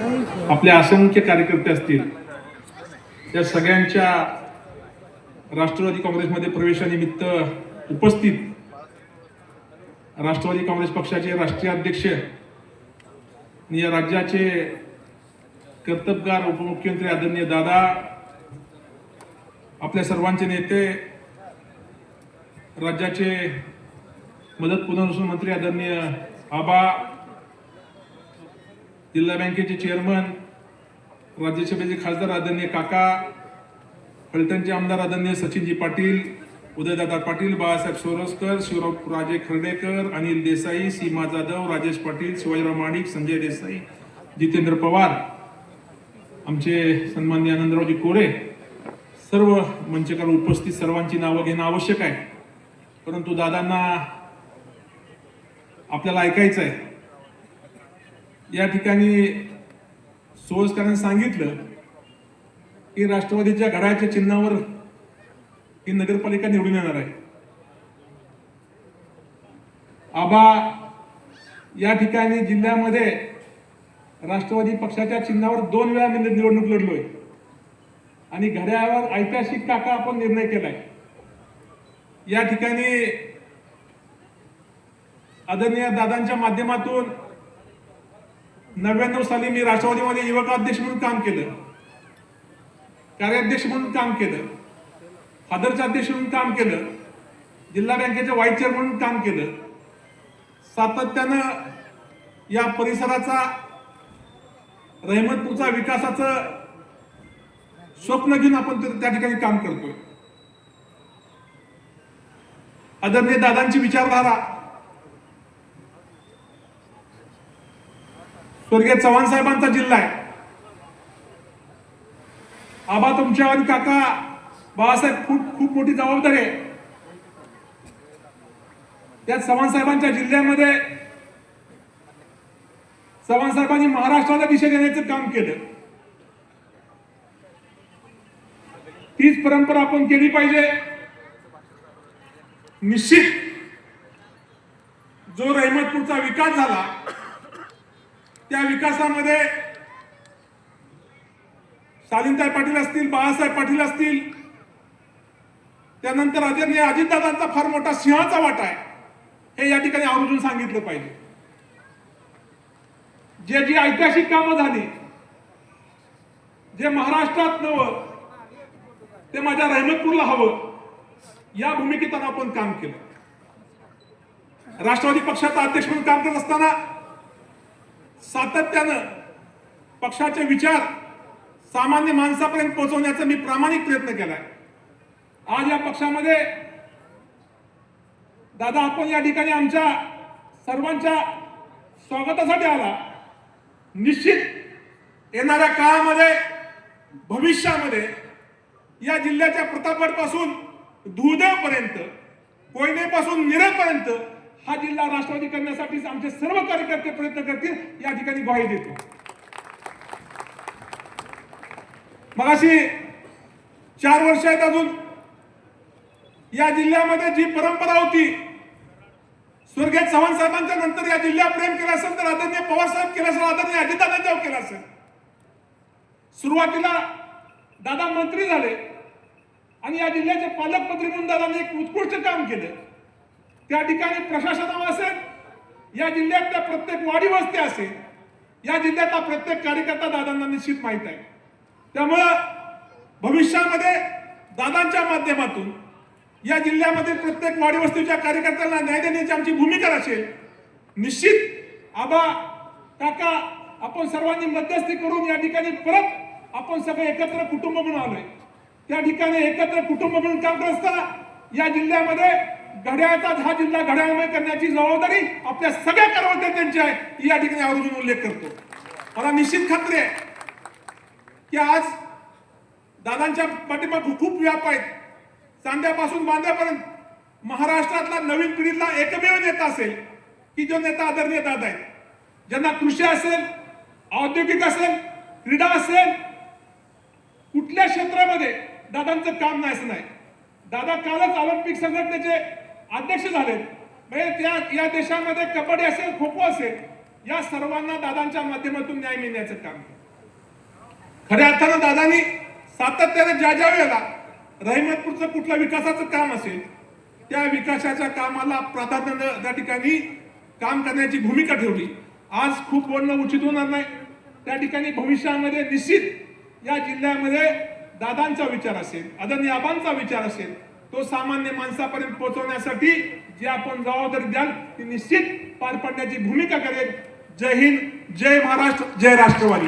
आपले असंख्य कार्यकर्ते असतील त्या सगळ्यांच्या राष्ट्रवादी काँग्रेसमध्ये प्रवेशानिमित्त उपस्थित राष्ट्रवादी काँग्रेस पक्षाचे राष्ट्रीय अध्यक्ष आणि या राज्याचे कर्तबगार उपमुख्यमंत्री आदरणीय दादा आपल्या सर्वांचे नेते राज्याचे मदत पुनर्वसन मंत्री आदरणीय आबा जिल्हा बँकेचे चेअरमन राज्यसभेचे खासदार आदरणीय काका फलटणचे आमदार आदरणीय सचिनजी पाटील उदयदादा पाटील बाळासाहेब सोरसकर शिवराव राजे खर्डेकर अनिल देसाई सीमा जाधव राजेश पाटील शिवाजीराव माणिक संजय देसाई जितेंद्र पवार आमचे सन्मान्य आनंदरावजी कोरे सर्व मंचकार उपस्थित सर्वांची नावं घेणं आवश्यक आहे. परंतु दादांना आपल्याला ऐकायचं आहे. या ठिकाणी सोयस्करांनी सांगितलं की राष्ट्रवादीच्या घड्याच्या चिन्हावर ही नगरपालिका निवडून येणार आहे. आबा या ठिकाणी जिल्ह्यामध्ये राष्ट्रवादी पक्षाच्या चिन्हावर दोन वेळा मी निवडणूक लढलोय. आणि घड्याळावर ऐतिहासिक काका आपण निर्णय केलाय. या ठिकाणी आदरणीय दादांच्या माध्यमातून नव्याण्णव साली मी राष्ट्रवादीमध्ये युवकाध्यक्ष म्हणून काम केलं. कार्याध्यक्ष म्हणून काम केलं. फादरचे अध्यक्ष म्हणून काम केलं. जिल्हा बँकेचे व्हाईस चेअर म्हणून काम केलं. सातत्यानं या परिसराचा रहमतपूरचा विकासाचं स्वप्न घेऊन आपण त्या त्या ठिकाणी काम करतोय. आदरणीय दादांची विचारधारा स्वर्गीय चव्हाण साहेबांचा जिल्हा आहे. आबा तुमच्या आणि काका बाळासाहेब खूप खूप मोठी जबाबदारी आहे. त्या चव्हाण साहेबांच्या जिल्ह्यामध्ये चव्हाण साहेबांनी महाराष्ट्राला दिशा देण्याचं काम केलं. तीच परंपरा आपण केली पाहिजे. निश्चित जो रहमतपूरचा विकास झाला त्या विकासामध्ये शालिनताई पाटील असतील बाळासाहेब पाटील असतील त्यानंतर अजय अजितदादांचा फार मोठा सिंहाचा वाटा आहे हे या ठिकाणी आवर्जून सांगितलं पाहिजे. जे जी ऐतिहासिक कामं झाली जे महाराष्ट्रात नवं ते माझ्या रहमतपूरला हवं या भूमिकेतून आपण काम केलं. राष्ट्रवादी पक्षाचा अध्यक्ष म्हणून काम करत असताना सातत्यानं पक्षाचे विचार सामान्य माणसापर्यंत पोहोचवण्याचा मी प्रामाणिक प्रयत्न केलाय. आज या पक्षामध्ये दादा आपण या ठिकाणी आमच्या सर्वांच्या स्वागतासाठी आला. निश्चित येणाऱ्या काळामध्ये भविष्यामध्ये या जिल्ह्याच्या प्रतापगडपासून पासून पर्यंत कोयनेपासून निरेपर्यंत हा जिल्हा राष्ट्रवादी करण्यासाठी आमचे सर्व कार्यकर्ते प्रयत्न करतील या ठिकाणी ग्वाही देतो. मगाशी चार वर्ष आहेत अजून. या जिल्ह्यामध्ये जी परंपरा होती स्वर्गीय चव्हाण साहेबांच्या नंतर या जिल्ह्यात प्रेम केला असेल तर आदरणीय पवार साहेब केलं असेल आदरणीय अजितदादांच्या केला असेल. सुरुवातीला दादा मंत्री झाले आणि या जिल्ह्याचे पालकमंत्री म्हणून दादाने एक उत्कृष्ट काम केलं. त्या ठिकाणी प्रशासनावर असेल या जिल्ह्यातल्या प्रत्येक वाडी वस्ती असेल या जिल्ह्यातला प्रत्येक कार्यकर्ता दादांना निश्चित माहीत आहे. त्यामुळं भविष्यामध्ये दादांच्या माध्यमातून या जिल्ह्यामध्ये प्रत्येक वाडी वस्तीच्या कार्यकर्त्यांना न्याय देण्याची आमची भूमिका असेल निश्चित आबा काका आपण सर्वांनी मध्यस्थी करून या ठिकाणी परत आपण सगळे एकत्र कुटुंब म्हणून आलोय. त्या ठिकाणी एकत्र कुटुंब म्हणून काम करत असताना या जिल्ह्यामध्ये घड्याळचा हा जिल्हा घड्याळमय करण्याची जबाबदारी आपल्या सगळ्या कर्मचाऱ्यांची आहे. या ठिकाणी आवर्जून उल्लेख करतो. मला निश्चित खात्री आहे की आज दादांच्या पाठिंबा खूप व्याप आहेत. चांद्यापासून बांद्यापर्यंत महाराष्ट्रातला नवीन पिढीतला एकमेव नेता असेल की जो नेता आदरणीय दादा आहे. ज्यांना कृषी असेल औद्योगिक असेल क्रीडा असेल कुठल्या क्षेत्रामध्ये दादांचं काम नाही असं नाही. दादा कालच ऑलिम्पिक संघटनेचे अध्यक्ष झालेत. म्हणजे त्या या देशामध्ये कबड्डी असेल खो खो असेल या सर्वांना दादांच्या माध्यमातून न्याय मिळण्याचं काम केलं. खऱ्या अर्थानं दादांनी सातत्याने ज्या ज्या वेळेला रहिमतपूरचं कुठलं विकासाचं काम असेल त्या विकासाच्या कामाला प्राधान्य त्या ठिकाणी काम करण्याची भूमिका ठेवली. आज खूप बोलणं उचित होणार नाही. त्या ठिकाणी भविष्यामध्ये निश्चित या जिल्ह्यामध्ये दादांचा विचार असेल आदरणीय आबांचा विचार असेल तो सामान्य माणसापर्यंत पोहोचवण्यासाठी जी आपण जबाबदारी द्याल ती निश्चित पार पाडण्याची भूमिका करेल. जय हिंद जय महाराष्ट्र जय राष्ट्रवादी.